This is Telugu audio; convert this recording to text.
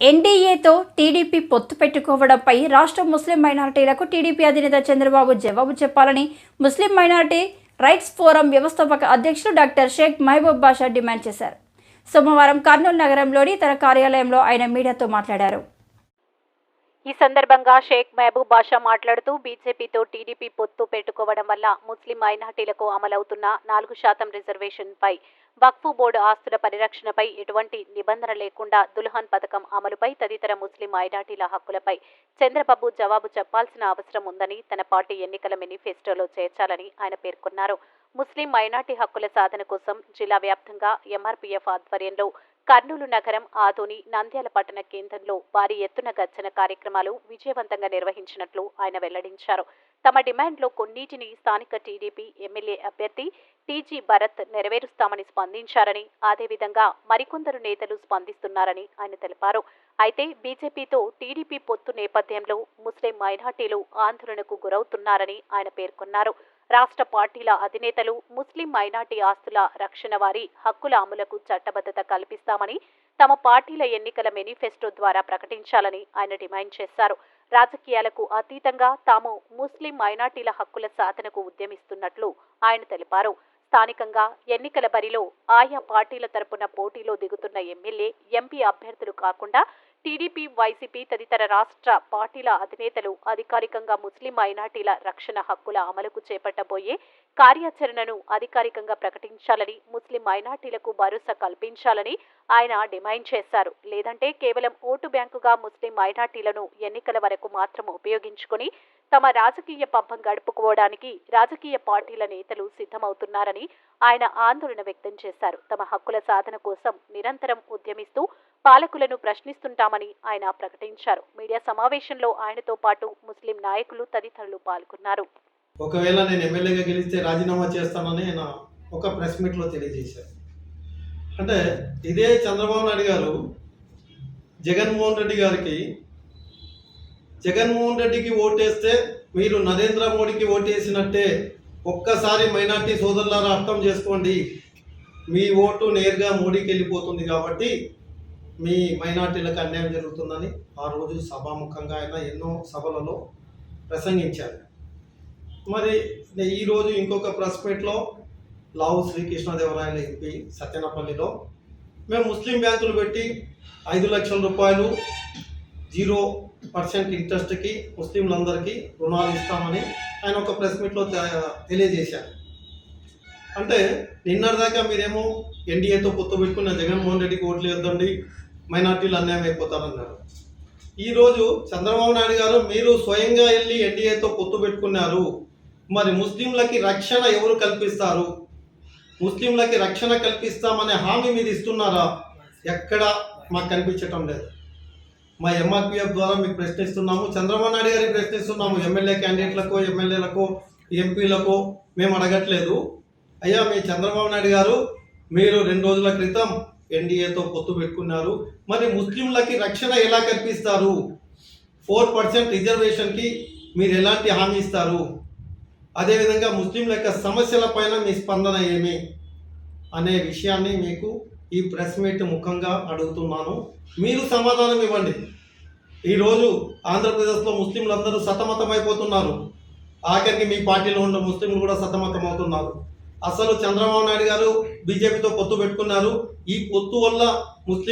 ఎన్డీఏతో టీడీపీ పొత్తు పెట్టుకోవడంపై రాష్ట్ర ముస్లిం మైనారిటీలకు టీడీపీ అధినేత చంద్రబాబు జవాబు చెప్పాలని ముస్లిం మైనారిటీ రైట్స్ ఫోరం వ్యవస్థాపక అధ్యక్షులు డాక్టర్ షేక్ మహబూబ్ బాషా డిమాండ్ చేశారు. సోమవారం కర్నూలు నగరంలోని తన కార్యాలయంలో ఆయన మీడియాతో మాట్లాడారు. ఈ సందర్భంగా షేక్ మహబూబ్ బాషా మాట్లాడుతూ బీజేపీతో టీడీపీ పొత్తు పెట్టుకోవడం వల్ల ముస్లిం మైనార్టీలకు అమలవుతున్న నాలుగు శాతం రిజర్వేషన్పై వక్ఫ్ బోర్డు ఆస్తుల పరిరక్షణపై ఎటువంటి నిబంధన లేకుండా దుల్హన్ పథకం అమలుపై తదితర ముస్లిం మైనార్టీల హక్కులపై చంద్రబాబు జవాబు చెప్పాల్సిన అవసరం ఉందని తన పార్టీ ఎన్నికల మేనిఫెస్టోలో చేర్చాలని ఆయన పేర్కొన్నారు. ముస్లిం మైనార్టీ హక్కుల సాధన కోసం జిల్లా వ్యాప్తంగా ఎంఆర్పీఎఫ్ ఆధ్వర్యంలో కర్నూలు నగరం ఆదోని నంద్యాల పట్టణ కేంద్రంలో భారీ ఎత్తున గర్జన కార్యక్రమాలు విజయవంతంగా నిర్వహించినట్లు ఆయన వెల్లడించారు. తమ డిమాండ్లో కొన్నిటిని స్థానిక టీడీపీ ఎమ్మెల్యే అభ్యర్థి టీజీ భరత్ నెరవేరుస్తామని స్పందించారని అదేవిధంగా మరికొందరు నేతలు స్పందిస్తున్నారని ఆయన తెలిపారు. అయితే బీజేపీతో టీడీపీ పొత్తు నేపథ్యంలో ముస్లిం మైనార్టీలు ఆందోళనకు గురవుతున్నారని ఆయన పేర్కొన్నారు. రాష్ట్ర పార్టీల అధినేతలు ముస్లిం మైనార్టీ ఆస్తుల రక్షణ వారి హక్కుల అమలుకు చట్టబద్ధత కల్పిస్తామని తమ పార్టీల ఎన్నికల మేనిఫెస్టో ద్వారా ప్రకటించాలని ఆయన డిమాండ్ చేశారు. రాజకీయాలకు అతీతంగా తాము ముస్లిం మైనార్టీల హక్కుల సాధనకు ఉద్యమిస్తున్నట్లు ఆయన తెలిపారు. స్థానికంగా ఎన్నికల బరిలో ఆయా పార్టీల తరపున పోటీలో దిగుతున్న ఎమ్మెల్యే ఎంపీ అభ్యర్థులు కాకుండా టీడీపీ వైసీపీ తదితర రాష్ట్ర పార్టీల అధినేతలు అధికారికంగా ముస్లిం మైనార్టీల రక్షణ హక్కుల అమలుకు చేపట్టబోయే కార్యాచరణను అధికారికంగా ప్రకటించాలని ముస్లిం మైనార్టీలకు భరోసా కల్పించాలని ఆయన డిమాండ్ చేశారు. లేదంటే కేవలం ఓటు బ్యాంకుగా ముస్లిం మైనార్టీలను ఎన్నికల వరకు మాత్రం ఉపయోగించుకుని తమ రాజకీయ పంపం గడుపుకోవడానికి రాజకీయ పార్టీల నేతలు సిద్ధమవుతున్నారని ఆయన ఆందోళన వ్యక్తం చేశారు. తమ హక్కుల సాధన కోసం నిరంతరం ఉద్యమిస్తూ పాలకులను ప్రశ్నిస్తుంటామని ఆయన ప్రకటించారు. మీడియా సమావేశంలో ఆయనతో పాటు ముస్లిం నాయకులు తదితరులు పాల్గొన్నారు. ఒకవేళ నేను ఎమ్మెల్యేగా గెలిస్తే రాజీనామా చేస్తానని ఆయన ఒక ప్రెస్ మీట్లో తెలియజేశారు. అంటే ఇదే చంద్రబాబు నాయుడు గారు జగన్మోహన్ రెడ్డి గారికి జగన్మోహన్ రెడ్డికి ఓటేస్తే మీరు నరేంద్ర మోడీకి ఓటేసినట్టే ఒక్కసారి మైనార్టీ సోదరులారా అర్థం చేసుకోండి. మీ ఓటు నేరుగా మోడీకి వెళ్ళిపోతుంది కాబట్టి మీ మైనార్టీలకు అన్యాయం జరుగుతుందని ఆ రోజు సభాముఖంగా ఆయన ఎన్నో సభలలో ప్రసంగించారు. మరి ఈరోజు ఇంకొక ప్రెస్ మీట్లో లావు శ్రీకృష్ణదేవరాయల ఎంపీ సత్యనపల్లిలో మేము ముస్లిం బ్యాంకులు పెట్టి ఐదు లక్షల రూపాయలు జీరో పర్సెంట్ ఇంట్రెస్ట్కి ముస్లింలందరికీ రుణాలు ఇస్తామని ఆయన ఒక ప్రెస్ మీట్లో తెలియజేశారు. అంటే నిన్నటిదాకా మీరేమో ఎన్డీఏతో పొత్తు పెట్టుకున్న జగన్మోహన్ రెడ్డికి ఓట్లు వేద్దండి మైనార్టీలు అన్యాయం అయిపోతారన్నారు ఈరోజు చంద్రబాబు నాయుడు గారు మీరు స్వయంగా వెళ్ళి ఎన్డీఏతో పొత్తు పెట్టుకున్నారు. మరి ముస్లింలకి రక్షణ ఎవరు కల్పిస్తారు? ముస్లింలకి రక్షణ కల్పిస్తామనే హామీ మీరు ఇస్తున్నారా? ఎక్కడ మాకు కనిపించటం లేదు. మా ఎంఆర్పిఎఫ్ ద్వారా మీకు ప్రశ్నిస్తున్నాము. చంద్రబాబు నాయుడు గారికి ప్రశ్నిస్తున్నాము. ఎమ్మెల్యే క్యాండిడేట్లకు ఎమ్మెల్యేలకు ఎంపీలకు మేము అడగట్లేదు. అయ్యా మీ చంద్రబాబు నాయుడు గారు మీరు రెండు రోజుల క్రితం ఎన్డీఏతో పొత్తు పెట్టుకున్నారు. మరి ముస్లింలకి రక్షణ ఎలా కల్పిస్తారు? ఫోర్ పర్సెంట్ రిజర్వేషన్కి మీరు ఎలాంటి హామీ ఇస్తారు? అదేవిధంగా ముస్లింల యొక్క సమస్యల పైన మీ స్పందన ఏమి? అనే విషయాన్ని మీకు ఈ ప్రెస్ మీట్ ముఖంగా అడుగుతున్నాను. మీరు సమాధానం ఇవ్వండి. ఈరోజు ఆంధ్రప్రదేశ్లో ముస్లింలందరూ సతమతమైపోతున్నారు. ఆఖరికి మీ పార్టీలో ఉన్న ముస్లింలు కూడా సతమతం అవుతున్నారు అసలు చంద్రబాబు నాయుడు గారు బీజేపీతో పొత్తు పెట్టుకున్నారు. ఈ పొత్తు వల్ల ముస్లిం